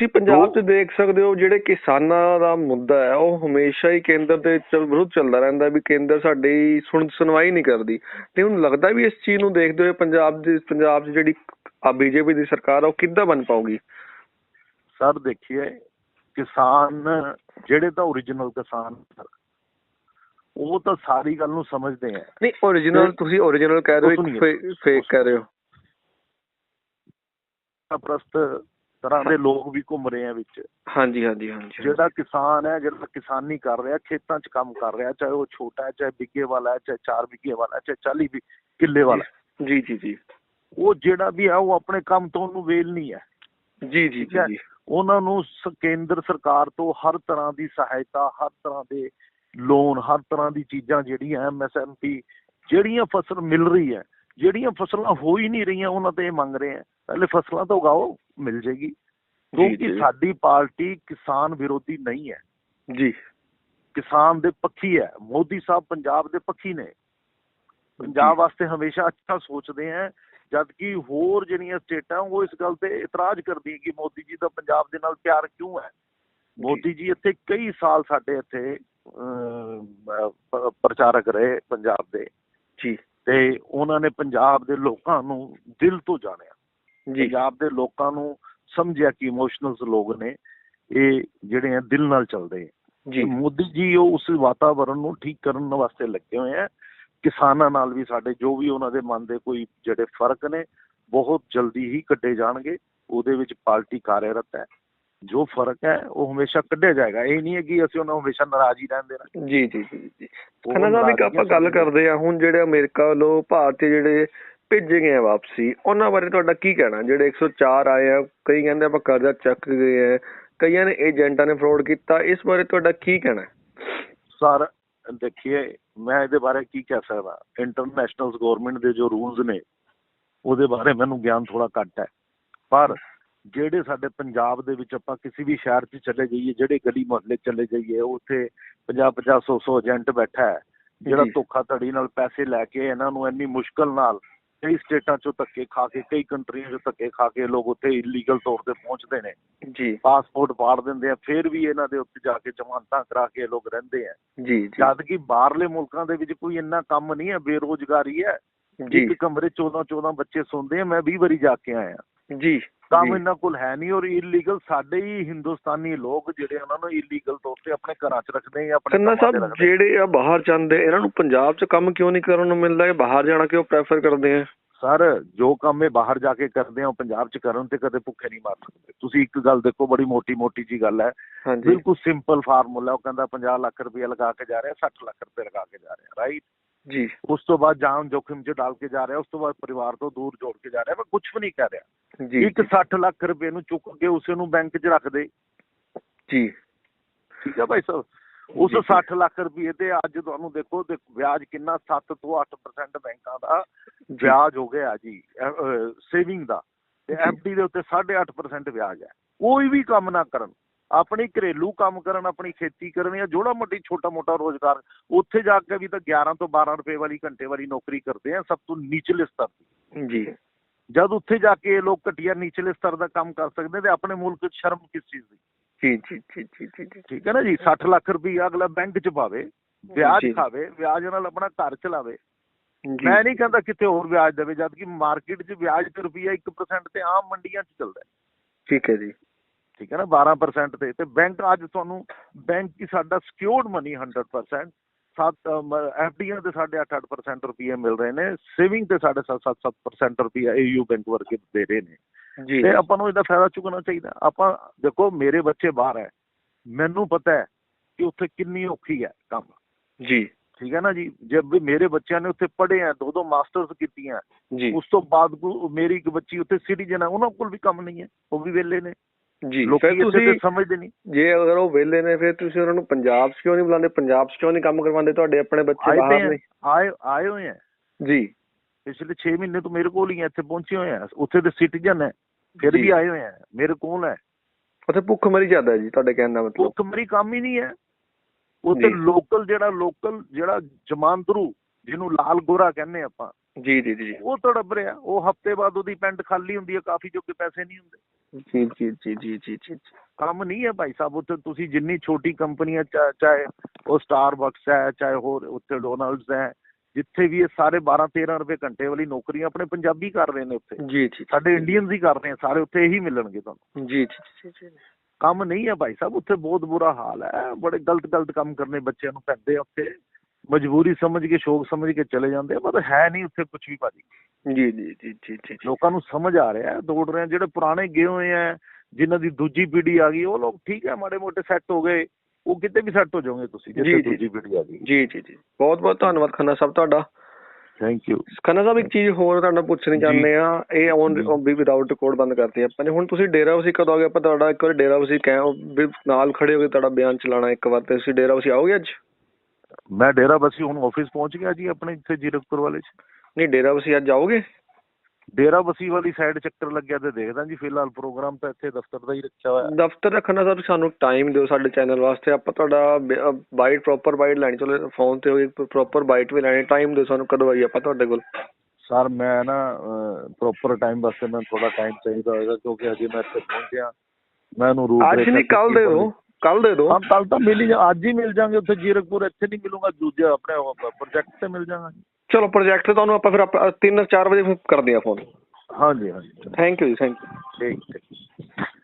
ਤੁਸੀਂ ਪੰਜਾਬ 'ਚ ਦੇਖ ਸਕਦੇ ਹੋ ਜਿਹੜੇ ਕਿਸਾਨਾਂ ਦਾ ਮੁੱਦਾ ਹੈ ਉਹ ਹਮੇਸ਼ਾ ਹੀ ਕੇਂਦਰ ਦੇ ਵਿਰੁੱਧ ਚੱਲਦਾ ਰਹਿੰਦਾ ਵੀ ਕੇਂਦਰ ਸਾਡੀ ਸੁਣ ਸੁਣਵਾਈ ਨਹੀਂ ਕਰਦੀ। ਤੇ ਹੁਣ ਲੱਗਦਾ ਵੀ ਇਸ ਚੀਜ਼ ਨੂੰ ਦੇਖਦੇ ਹੋਏ ਪੰਜਾਬ ਦੇ ਪੰਜਾਬ 'ਚ ਜਿਹੜੀ ਆ ਬੀਜੇਪੀ ਦੀ ਸਰਕਾਰ ਉਹ ਕਿੱਦਾਂ ਬਣ ਪਾਊਗੀ? ਸਰ ਦੇਖੀਏ ਕਿਸਾਨ ਜਿਹੜੇ ਤਾਂ ਓਰੀਜਨਲ ਕਿਸਾਨ ਉਹ ਤਾਂ ਸਾਰੀ ਗੱਲ ਨੂੰ ਸਮਝਦੇ ਆ। ਨਹੀਂ ਤੇ- ਤੁਸੀਂ ਓਰੀਜਨਲ ਕਹਿ ਰਹੇ ਹੋ। ਫੇਕ ਕਹਿ ਰਹੇ ਹੋ। ਪ੍ਰਸਤ ਤਰ੍ਹਾਂ ਦੇ ਲੋਕ ਵੀ ਘੁੰਮ ਰਹੇ ਆ ਵਿੱਚ। ਹਾਂਜੀ ਹਾਂਜੀ ਹਾਂਜੀ ਜਿਹੜਾ ਕਿਸਾਨ ਹੈ ਜਿਹੜਾ ਕਿਸਾਨੀ ਕਰ ਰਿਹਾ ਖੇਤਾਂ 'ਚ ਕੰਮ ਕਰ ਰਿਹਾ ਚਾਹੇ ਉਹ ਛੋਟਾ ਹੈ ਚਾਹੇ ਬਿੱਗੇ ਵਾਲਾ ਹੈ ਚਾਹੇ 4 ਬਿੱਗੇ ਵਾਲਾ ਹੈ ਚਾਹੇ 40 ਬਿ- ਕਿੱਲੇ ਵਾਲਾ। ਜੀ ਜੀ ਜੀ। ਉਹ ਜਿਹੜਾ ਵੀ ਹੈ ਉਹ ਆਪਣੇ ਕੰਮ ਤੋਂ ਉਹਨੂੰ ਵੇਲ ਨਹੀਂ ਹੈ। ਜੀ ਜੀ। ਜੀ ਉਹਨਾਂ ਨੂੰ ਕੇਂਦਰ ਸਰਕਾਰ ਤੋਂ ਹਰ ਤਰ੍ਹਾਂ ਦੀ ਸਹਾਇਤਾ ਹਰ ਤਰ੍ਹਾਂ ਦੇ ਲੋਨ ਹਰ ਤਰ੍ਹਾਂ ਦੀ ਚੀਜ਼ਾਂ ਜਿਹੜੀਆਂ ਐਮਐਸਐਮਪੀ ਜਿਹੜੀਆਂ ਫਸਲ ਮਿਲ ਰਹੀ ਹੈ ਜਿਹੜੀਆਂ ਫਸਲਾਂ ਹੋ ਹੀ ਨਹੀਂ ਰਹੀਆਂ ਉਹਨਾਂ ਤੇ ਇਹ ਮੰਗ ਰਹੇ ਆ ਪਹਿਲੇ ਫਸਲਾਂ ਤਾਂ ਉਗਾਓ। ਮਿਲ ਜੇਗੀ ਕਿਉਂਕਿ। ਸਾਡੀ ਪਾਰਟੀ ਕਿਸਾਨ ਵਿਰੋਧੀ ਨਹੀਂ ਹੈ। ਜੀ। ਕਿਸਾਨ ਦੇ ਪੱਖੀ ਹੈ। ਮੋਦੀ ਸਾਹਿਬ ਪੰਜਾਬ ਦੇ ਪੱਖੀ ਨੇ। ਪੰਜਾਬ ਵਾਸਤੇ ਹਮੇਸ਼ਾ ਅੱਛਾ ਸੋਚਦੇ ਹੈ ਜਦ ਕਿ ਹੋਰ ਜਿਹੜੀਆਂ ਸਟੇਟਾਂ ਉਹ ਇਸ ਗੱਲ ਤੇ ਇਤਰਾਜ਼ ਕਰਦੀ ਕਿ ਮੋਦੀ ਜੀ ਦਾ ਪੰਜਾਬ ਦੇ ਨਾਲ ਪਿਆਰ ਕਿਉਂ ਹੈ। ਮੋਦੀ ਜੀ ਇੱਥੇ ਕਈ ਸਾਲ ਸਾਡੇ ਇੱਥੇ ਪ੍ਰਚਾਰਕ ਰਹੇ ਪੰਜਾਬ ਦੇ। ਜੀ। ਤੇ ਉਹਨਾਂ ਨੇ ਪੰਜਾਬ ਦੇ ਲੋਕਾਂ ਨੂੰ ਦਿਲ ਤੋਂ ਜਾਣਿਆ। ਪੰਜਾਬ ਦੇ ਲੋਕਾਂ ਨੂੰ ਸਮਝਿਆ ਕਿ ਇਮੋਸ਼ਨਲਸ ਲੋਕ ਨੇ ਇਹ ਜਿਹੜੇ ਆ ਦਿਲ ਨਾਲ ਚੱਲਦੇ ਜੀ। ਮੋਦੀ ਜੀ ਉਹ ਉਸ ਵਾਤਾਵਰਣ ਨੂੰ ਠੀਕ ਕਰਨ ਵਾਸਤੇ ਲੱਗੇ ਹੋਏ ਆ। ਕਿਸਾਨਾਂ ਨਾਲ ਵੀ ਸਾਡੇ ਜੋ ਵੀ ਉਹਨਾਂ ਦੇ ਮਨ ਦੇ ਕੋਈ ਜਿਹੜੇ ਫ਼ਰਕ ਨੇ ਬਹੁਤ ਜਲਦੀ ਹੀ ਕੱਢੇ ਜਾਣਗੇ। ਉਹਦੇ ਵਿੱਚ ਪਾਰਟੀ ਕਾਰਜਰਤ ਹੈ। ਜੋ ਫ਼ਰਕ ਹੈ ਉਹ ਹਮੇਸ਼ਾ ਕੱਢਿਆ ਜਾਏਗਾ। ਇਹ ਨਹੀਂ ਹੈ ਕਿ ਅਸੀਂ ਉਹਨਾਂ ਨੂੰ ਹਮੇਸ਼ਾ ਨਾਰਾਜ਼ ਹੀ ਰਹਿੰਦੇ ਰਹਿਣਾ ਜੀ ਜੀ ਜੀ ਜੀ। ਉਹ ਖੰਨਾ ਸਾਹਿਬ ਇੱਕ ਆਪਾਂ ਗੱਲ ਕਰਦੇ ਆ ਹੁਣ ਜਿਹੜੇ ਅਮਰੀਕਾ ਵੱਲੋਂ ਭਾਰਤੀ ਜਿਹੜੇ ਭੇਜੇ ਗਏ ਆ ਵਾਪਸੀ। ਉਹਨਾਂ ਬਾਰੇ ਤੁਹਾਡਾ ਕੀ ਕਹਿਣਾ? ਜਿਹੜੇ 104 ਆਏ ਆ ਕਈ ਕਹਿੰਦੇ ਆਪਾਂ ਕਰਜ਼ਾ ਚੱਕ ਗਏ ਆ। ਕਈਆਂ ਨੇ ਏਜੰਟਾਂ ਨੇ ਫਰਾਡ ਕੀਤਾ। ਇਸ ਬਾਰੇ ਤੁਹਾਡਾ ਕੀ ਕਹਿਣਾ? ਸਰ ਦੇਖੀਏ ਮੈਂ ਇਹਦੇ ਬਾਰੇ ਕੀ ਕਹਿ ਸਕਦਾ? ਇੰਟਰਨੈਸ਼ਨਲ ਗਵਰਨਮੈਂਟ ਦੇ ਜੋ ਰੂਲਸ ਨੇ ਉਹਦੇ ਬਾਰੇ ਮੈਨੂੰ ਗਿਆਨ ਥੋੜਾ ਘੱਟ ਹੈ। ਪਰ ਜਿਹੜੇ ਸਾਡੇ ਪੰਜਾਬ ਦੇ ਵਿੱਚ ਆਪਾਂ ਕਿਸੇ ਵੀ ਸ਼ਹਿਰ 'ਚ ਚਲੇ ਜਾਈਏ ਜਿਹੜੇ ਗਲੀ ਮੁਹੱਲੇ ਚਲੇ ਜਾਈਏ ਉੱਥੇ 50 50 100 100 ਏਜੰਟ ਬੈਠਾ ਹੈ ਜਿਹੜਾ ਜੀ। ਧੋਖਾਧੜੀ ਨਾਲ ਪੈਸੇ ਲੈ ਕੇ ਇਹਨਾਂ ਨੂੰ ਇੰਨੀ ਮੁਸ਼ਕਲ ਨਾਲ ਕਈ ਸਟੇਟਾਂ 'ਚੋਂ ਧੱਕੇ ਖਾ ਕੇ ਕਈ ਕੰਟਰੀਆਂ 'ਚੋਂ ਧੱਕੇ ਖਾ ਕੇ ਲੋਕ ਉੱਥੇ ਇਲੀਗਲ ਤੌਰ ਤੇ ਪਹੁੰਚਦੇ ਨੇ। ਜੀ। ਪਾਸਪੋਰਟ ਪਾੜ ਦਿੰਦੇ ਆ ਫਿਰ ਵੀ ਇਹਨਾਂ ਦੇ ਉੱਤੇ ਜਾ ਕੇ ਜ਼ਮਾਨਤਾਂ ਕਰਾ ਕੇ ਲੋਕ ਰਹਿੰਦੇ ਆ। ਜੀ ਜਦ ਕਿ ਬਾਹਰਲੇ ਮੁਲਕਾਂ ਦੇ ਵਿੱਚ ਕੋਈ ਇੰਨਾ ਕੰਮ ਨਹੀਂ ਹੈ ਬੇਰੋਜ਼ਗਾਰੀ ਹੈ। ਜੀ। ਇੱਕ ਕਮਰੇ 14 14 ਬੱਚੇ ਸੌਂਦੇ ਆ ਮੈਂ 20 ਵਾਰੀ ਜਾ ਕੇ ਆਇਆ। ਜੀ। ਕੰਮ। ਇਹਨਾਂ ਕੋਲ ਹੈ ਨਹੀਂ ਔਰ ਇਲੀਗਲ ਸਾਡੇ ਹੀ ਹਿੰਦੁਸਤਾਨੀ ਲੋਕ ਜਿਹੜੇ ਉਹਨਾਂ ਨੂੰ ਇਲੀਗਲ ਤੌਰ ਤੇ ਆਪਣੇ ਘਰਾਂ 'ਚ ਰੱਖਦੇ ਆ ਆਪਣੇ ਤੇ ਸਾਹਿਬ। ਜਿਹੜੇ ਆ ਬਾਹਰ ਜਾਂਦੇ ਇਹਨਾਂ ਨੂੰ ਪੰਜਾਬ 'ਚ ਕੰਮ ਕਿਉਂ ਨਹੀਂ ਕਰਨ ਨੂੰ ਮਿਲਦਾ? ਇਹ ਬਾਹਰ ਜਾਣਾ ਕਿਉਂ ਪ੍ਰੈਫਰ ਕਰਦੇ ਆ? ਸਰ ਜੋ ਕੰਮ ਇਹ ਬਾਹਰ ਜਾ ਕੇ ਕਰਦੇ ਆ ਉਹ ਪੰਜਾਬ 'ਚ ਕਰਨ ਤੇ ਕਦੇ ਭੁੱਖੇ ਨਹੀਂ ਮਰ ਸਕਦੇ। ਤੁਸੀਂ ਇੱਕ ਗੱਲ ਦੇਖੋ ਬੜੀ ਮੋਟੀ ਮੋਟੀ ਜੀ ਗੱਲ ਹੈ। ਬਿਲਕੁਲ ਸਿੰਪਲ ਫਾਰਮੂਲਾ ਉਹ ਕਹਿੰਦਾ 50 ਲੱਖ ਰੁਪਏ ਲਗਾ ਕੇ ਜਾ ਰਿਹਾ 60 ਲੱਖ ਰੁਪਏ ਲਗਾ ਕੇ ਜਾ ਰਿਹਾ ਰਾਈਟ ਜੀ। ਉਸ ਤੋਂ ਬਾਅਦ ਜਾਨ ਜੋਖਿਮ 'ਚ ਡਾਲ ਕੇ ਜਾ ਰਿਹਾ ਉਸ ਤੋਂ ਬਾਅਦ ਪਰਿਵਾਰ ਤੋਂ ਦੂਰ ਜੋੜ ਕੇ ਜਾ ਰਿਹਾ ਮੈਂ ਕੁਝ ਵੀ ਨਹੀਂ ਕਹਿ ਰਿਹਾ। ਜੀ ਇੱਕ 60 ਲੱਖ ਰੁਪਏ ਨੂੰ ਚੁੱਕ ਕੇ ਉਸੇ ਨੂੰ ਬੈਂਕ 'ਚ ਰੱਖ ਦੇ। ਜੀ। ਠੀਕ ਹੈ ਭਾਈ ਸਾਹਿਬ? ਉਸ ਜੀ, ਜੀ। 60 ਲੱਖ ਰੁਪਏ ਤੇ ਅੱਜ ਤੁਹਾਨੂੰ ਦੇਖੋ ਵਿਆਜ ਕਿੰਨਾ 7 ਤੋਂ 8% ਬੈਂਕਾਂ ਦਾ ਵਿਆਜ ਹੋ ਗਿਆ ਜੀ ਸੇਵਿੰਗ ਦਾ। ਤੇ। ਐਫਡੀ ਦੇ ਉੱਤੇ 8.5% ਵਿਆਜ ਹੈ। ਕੋਈ ਵੀ ਕੰਮ ਨਾ ਕਰਨ। ਆਪਣੀ ਘਰੇਲੂ ਕੰਮ ਕਰਨ ਆਪਣੀ ਖੇਤੀ ਕਰਨ ਜਾਂ ਜੋੜਾ ਮੋਟੀ ਛੋਟਾ ਮੋਟਾ ਰੋਜ਼ਗਾਰ ਉੱਥੇ ਜਾ ਕੇ ਵੀ ਤਾਂ 11 ਤੋਂ 12 ਰੁਪਏ ਵਾਲੀ ਘੰਟੇ ਵਾਲੀ ਨੌਕਰੀ ਕਰਦੇ ਆ ਸਭ ਤੋਂ ਨੀਚਲੇ ਸਤਰ ਦੀ ਜੀ। ਜਦ ਉੱਥੇ ਜਾ ਕੇ ਇਹ ਲੋਕ ਘਟੀਆ ਨੀਚਲੇ ਸਤਰ ਦਾ ਕੰਮ ਕਰ ਸਕਦੇ ਤੇ ਆਪਣੇ ਮੁਲਕ 'ਚ ਸ਼ਰਮ ਕਿਸ ਚੀਜ਼ ਦੀ? ਜੀ ਜੀ ਜੀ ਜੀ ਠੀਕ ਹੈ ਨਾ ਜੀ? 60 ਲੱਖ ਰੁਪਈਆ ਅਗਲਾ ਬੈਂਕ 'ਚ ਪਾਵੇ ਵਿਆਜ। ਖਾਵੇ ਵਿਆਜ ਨਾਲ ਆਪਣਾ ਘਰ ਚਲਾਵੇ। ਮੈਂ ਨਹੀਂ ਕਹਿੰਦਾ ਕਿਤੇ ਹੋਰ ਵਿਆਜ ਦੇਵੇ ਜਦ ਕਿ ਮਾਰਕੀਟ 'ਚ ਵਿਆਜ ਤੇ ਰੁਪਈਆ 1% ਤੇ ਆਮ ਮੰਡੀਆਂ 'ਚ ਚੱਲਦਾ ਠੀਕ ਹੈ ਜੀ। ਠੀਕ ਹੈ ਨਾ 12% ਤੇ ਤੇ ਬੈਂਕ ਅੱਜ ਤੁਹਾਨੂੰ ਬੈਂਕ ਹੀ ਸਾਡਾ ਸਿਕਿਉਰਡ ਮਨੀ 100% ਸੱਤ ਐਫਡੀਆਂ ਤੇ ਸਾਡੇ 8-8% ਰੁਪਏ ਮਿਲ ਰਹੇ ਨੇ ਸੇਵਿੰਗ ਤੇ ਸਾਡੇ 7-7% ਰੁਪਏ ਏਯੂ ਬੈਂਕ ਵਰਗੇ ਦੇ ਰਹੇ ਨੇ। ਜੀ। ਤੇ ਆਪਾਂ ਨੂੰ ਇਹਦਾ ਫਾਇਦਾ ਚੁੱਕਣਾ ਚਾਹੀਦਾ। ਆਪਾਂ ਦੇਖੋ ਮੇਰੇ ਬੱਚੇ ਬਾਹਰ ਹੈ। ਮੈਨੂੰ ਪਤਾ ਹੈ ਕਿ ਉੱਥੇ ਕਿੰਨੀ ਔਖੀ ਹੈ ਕੰਮ। ਜੀ। ਠੀਕ ਹੈ ਨਾ ਜੀ? ਜਦ ਵੀ ਮੇਰੇ ਬੱਚਿਆਂ ਨੇ ਉੱਥੇ ਪੜ੍ਹੇ ਆ ਦੋ ਦੋ ਮਾਸਟਰਸ ਕੀਤੀਆਂ ਉਸ ਤੋਂ ਬਾਅਦ ਕੋ- ਮੇਰੀ ਇੱਕ ਬੱਚੀ ਉੱਥੇ ਸਿਟੀਜ਼ਨ ਹੈ ਉਹਨਾਂ ਕੋਲ ਵੀ ਕੰਮ ਨਹੀਂ ਹੈ ਉਹ ਵੀ ਵਿਹਲੇ ਨੇ। ਜੀ ਫਿਰ ਤੁਸੀਂ ਸਮਝਦੇ ਨਹੀਂ। ਜੇ ਅਗਰ ਉਹ ਵਿਹਲੇ ਨੇ ਫਿਰ ਤੁਸੀਂ ਉਹਨਾਂ ਨੂੰ ਪੰਜਾਬ 'ਚ ਕਿਉਂ ਨਹੀਂ ਬੁਲਾਉਂਦੇ? ਪੰਜਾਬ 'ਚ ਕਿਉਂ ਨਹੀਂ ਕੰਮ ਕਰਵਾਉਂਦੇ? ਤੁਹਾਡੇ ਆਪਣੇ ਬੱਚੇ ਬਾਹਰ ਨੇ। ਆਏ ਆਏ ਹੋਏ ਆ। ਜੀ। ਪਿਛਲੇ 6 ਮਹੀਨੇ ਤੋਂ ਮੇਰੇ ਕੋਲ ਹੀ ਇੱਥੇ ਪਹੁੰਚੇ ਹੋਏ ਆ। ਉੱਥੇ ਦੇ ਸਿਟੀਜ਼ਨ ਹੈ ਫਿਰ। ਵੀ ਆਏ ਹੋਏ ਆ ਮੇਰੇ ਕੋਲ ਹੈ। ਉੱਥੇ ਭੁੱਖ ਮਰੀ ਜਾਂਦਾ ਜੀ ਤੁਹਾਡੇ ਕਹਿਣ ਦਾ ਮਤਲਬ। ਭੁੱਖ ਮਰੀ ਕੰਮ ਹੀ ਨਹੀਂ ਹੈ। ਉੱਥੇ। ਲੋਕਲ ਜਿਹੜਾ ਲੋਕਲ ਜਿਹੜਾ ਜਮਾਂਦਰੂ ਜਿਹਨੂੰ ਲਾਲ ਗੋਰਾ ਕਹਿੰਦੇ ਆਪਾਂ। ਜੀ ਜੀ ਜੀ ਉਹ ਤੜਪ ਰਿਹਾ। ਉਹ ਹਫ਼ਤੇ ਬਾਅਦ ਉਹਦੀ ਪੈਂਟ ਖਾਲੀ ਹੁੰਦੀ ਹੈ ਕਾਫੀ ਜੋ ਕਿ ਪੈਸੇ ਨਹੀਂ ਹੁੰਦੇ। ਜੀ ਜੀ ਜੀ ਜੀ ਜੀ ਜੀ ਕੰਮ ਨਹੀਂ ਹੈ ਭਾਈ ਸਾਹਿਬ ਉੱਥੇ ਤੁਸੀਂ ਜਿੰਨੀ ਛੋਟੀ ਕੰਪਨੀਆਂ ਚਾਹੇ ਉਹ ਸਟਾਰਬਕਸ ਹੈ ਚਾਹੇ ਹੋਰ ਉੱਥੇ ਡੋਨਲਡਸ ਹੈ ਜਿੱਥੇ ਵੀ ਇਹ ਸਾਰੇ 12 13 ਰੁਪਏ ਘੰਟੇ ਵਾਲੀ ਨੌਕਰੀਆਂ ਆਪਣੇ ਪੰਜਾਬੀ ਕਰ ਰਹੇ ਨੇ ਉੱਥੇ ਜੀ ਜੀ ਸਾਡੇ ਇੰਡੀਅਨਸ ਹੀ ਕਰ ਰਹੇ ਆ ਸਾਰੇ ਉੱਥੇ ਇਹੀ ਮਿਲਣਗੇ ਤੁਹਾਨੂੰ ਜੀ ਜੀ ਕੰਮ ਨਹੀਂ ਹੈ ਭਾਈ ਸਾਹਿਬ ਉੱਥੇ ਬਹੁਤ ਬੁਰਾ ਹਾਲ ਹੈ ਬੜੇ ਗਲਤ ਗਲਤ ਕੰਮ ਕਰਨੇ ਬੱਚਿਆਂ ਨੂੰ ਪੈਂਦੇ ਉੱਥੇ ਮਜਬੂਰੀ ਸਮਝ ਕੇ ਸ਼ੌਕ ਸਮਝ ਕੇ ਚਲੇ ਜਾਂਦੇ ਆ ਪਰ ਹੈ ਨਹੀਂ ਉੱਥੇ ਕੁਝ ਵੀ ਭਾਜੀ। ਜੀ ਜੀ ਜੀ ਜੀ ਜੀ ਲੋਕਾਂ ਨੂੰ ਸਮਝ ਆ ਰਿਹਾ ਦੌੜ ਰਹੇ ਜਿਹੜੇ ਪੁਰਾਣੇ ਗਏ ਹੋਏ ਆ ਜਿਨ੍ਹਾਂ ਦੀ ਦੂਜੀ ਪੀੜ੍ਹੀ ਆ ਗਈ ਉਹ ਲੋਕ ਠੀਕ ਹੈ ਮਾੜੇ ਮੋਟੇ ਸੈੱਟ ਹੋ ਗਏ ਉਹ ਕਿਤੇ ਵੀ ਸੈੱਟ ਹੋ ਜਾਓਗੇ ਤੁਸੀਂ ਜੀ, ਜਿੱਥੇ। ਦੂਜੀ ਪੀੜ੍ਹੀ ਆ ਗਈ। ਜੀ ਜੀ ਜੀ। ਬਹੁਤ ਬਹੁਤ ਧੰਨਵਾਦ ਖੰਨਾ ਸਾਹਿਬ ਤੁਹਾਡਾ। ਥੈਂਕ ਯੂ ਖੰਨਾ ਸਾਹਿਬ ਇੱਕ ਚੀਜ਼ ਹੋਰ ਤੁਹਾਡਾ ਪੁੱਛਣੀ। ਚਾਹੁੰਦੇ ਆ ਇਹ ਔਨ। ਵੀ ਵਿਦਆਊਟ ਕੋਡ ਬੰਦ ਕਰਤੀ ਆਪਾਂ ਨੇ। ਹੁਣ ਤੁਸੀਂ ਡੇਰਾ ਵਸੀ ਕਦੋਂ ਆਓਗੇ ਆਪਾਂ ਤੁਹਾਡਾ ਇੱਕ ਵਾਰ ਡੇਰਾ ਵਸੀ ਕਹਿ ਨਾਲ ਖੜੇ ਹੋ ਕੇ ਤੁਹਾਡਾ ਬਿਆਨ ਚਲਾਣਾ ਇੱਕ ਵਾਰ ਤੇ ਤੁਸੀਂ ਡੇਰਾ ਵਸੀ ਆਓਗੇ ਅੱਜ? ਮੈਂ ਡੇਰਾ ਬਸੀ ਹੁਣ ਆਫਿਸ ਪਹੁੰਚ ਗਿਆ ਜੀ ਆਪਣੇ ਇੱਥੇ ਜੀਰਕਪੁਰ ਵਾਲੇ ਚ। ਨਹੀਂ ਡੇਰਾ ਵਸੀ ਅੱਜ ਆਓਗੇ? ਡੇਰਾ ਬਸੀ ਵਾਲੀ ਸਾਈਡ ਚੱਕਰ ਲੱਗਿਆ ਤੇ ਦੇਖਦਾ ਜੀ ਫਿਲਹਾਲ ਪ੍ਰੋਗਰਾਮ ਤਾਂ ਇੱਥੇ ਦਫ਼ਤਰ ਦਾ ਹੀ ਰੱਖਿਆ ਹੋਇਆ। ਦਫ਼ਤਰ ਖੰਨਾ ਸਾਹਿਬ ਸਾਨੂੰ ਟਾਈਮ ਦਿਓ ਸਾਡੇ ਚੈਨਲ ਵਾਸਤੇ। ਆਪਾਂ ਤੁਹਾਡਾ ਬਾਈਟ ਪ੍ਰੋਪਰ ਬਾਈਟ ਲੈਣੀ ਚਲੋ ਫੋਨ ਤੇ ਹੋਈ ਪ੍ਰੋਪਰ ਬਾਈਟ ਵੀ ਲੈਣੀ ਟਾਈਮ ਦਿਓ ਸਾਨੂੰ ਕਦੋਂ ਆਈ ਆਪਾਂ ਤੁਹਾਡੇ ਕੋਲ। ਸਰ ਮੈਂ ਨਾ ਪ੍ਰੋਪਰ ਟਾਈਮ ਵਾਸਤੇ ਮੈਨੂੰ ਥੋੜਾ ਟਾਈਮ ਚਾਹੀਦਾ ਹੋਏਗਾ ਕਿਉਂਕਿ ਅਜੇ ਮੈਂ ਇੱਥੇ ਪਹੁੰਚਿਆ। ਮੈਂ ਉਹਨੂੰ ਰੂਟ ਅੱਜ ਨਹੀਂ ਕੱਲ ਦੇ ਦਿਓ। ਕੱਲ ਦੇ ਦਿਓ ਹਾਂ ਕੱਲ ਤਾਂ ਮਿਲ ਹੀ ਜਾ ਅੱਜ ਹੀ ਮਿਲ ਜਾਾਂਗੇ ਉੱਥੇ ਜੀਰਕਪੁਰ ਇੱਥੇ ਨਹੀਂ ਮਿਲੂੰਗਾ ਦੂਜੇ ਆਪਣੇ ਪ੍ਰੋਜੈਕਟ ਤੇ ਮਿਲ ਜਾਵਾਂਗਾ ਚਲੋ ਪ੍ਰੋਜੈਕਟ ਤੇ ਤੁਹਾਨੂੰ ਆਪਾਂ ਫਿਰ 3 4 ਵਜੇ ਕਰਦੇ ਆ ਫੋਨ ਹਾਂਜੀ ਹਾਂਜੀ thank you ji thank you ਠੀਕ ਠੀਕ